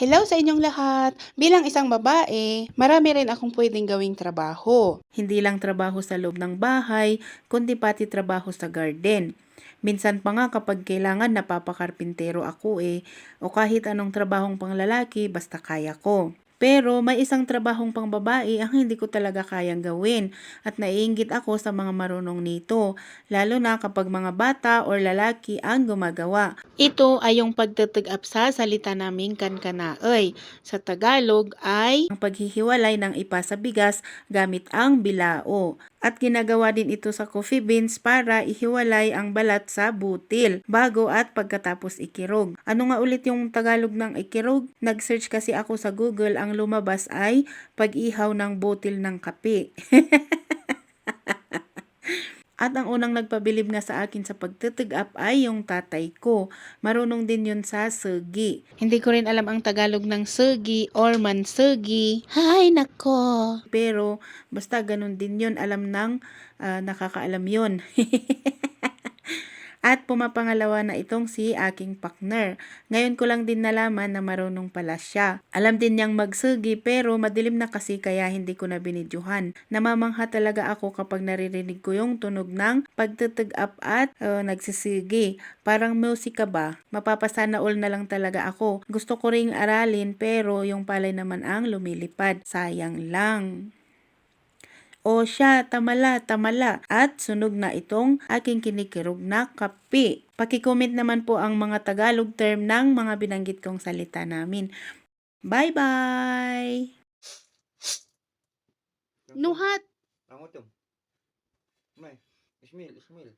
Hello sa inyong lahat! Bilang isang babae, marami rin akong pwedeng gawing trabaho. Hindi lang trabaho sa loob ng bahay, kundi pati trabaho sa garden. Minsan pa nga kapag kailangan napapakarpintero ako eh, o kahit anong trabahong pang lalaki, basta kaya ko. Pero may isang trabahong pang babae ang hindi ko talaga kayang gawin at naiinggit ako sa mga marunong nito, lalo na kapag mga bata or lalaki ang gumagawa. Ito ay yung pagtatag-up sa salita naming kankanaoy. Sa Tagalog ay ang paghihiwalay ng ipa sa bigas gamit ang bilao. At ginagawa din ito sa coffee beans para ihiwalay ang balat sa butil bago at pagkatapos ikirog. Ano nga ulit yung Tagalog ng ikirog? Nag-search kasi ako sa Google, ang lumabas ay pag-ihaw ng butil ng kape. At ang unang nagpabilib nga sa akin sa pagtitig up ay yung tatay ko. Marunong din yun sa sugi. Hindi ko rin alam ang Tagalog ng sugi or mansugi. Hay nako! Pero basta ganun din yun. Alam ng ah, nakakaalam yun. At pumapangalawa na itong si aking partner. Ngayon ko lang din nalaman na marunong pala siya. Alam din niyang magsugi pero madilim na kasi kaya hindi ko na binidyuhan. Namamangha talaga ako kapag naririnig ko yung tunog ng pagtutug up at uh, nagsisigi. Parang musika ba? Mapapasana all na lang talaga ako. Gusto ko ring aralin pero yung palay naman ang lumilipad. Sayang lang. O siya, tamala, tamala. At sunog na itong aking kinikirog na kape. Pakicomment naman po ang mga Tagalog term ng mga binanggit kong salita namin. Bye-bye! Nuhat! Ang utom. May, Ismail, Ismail.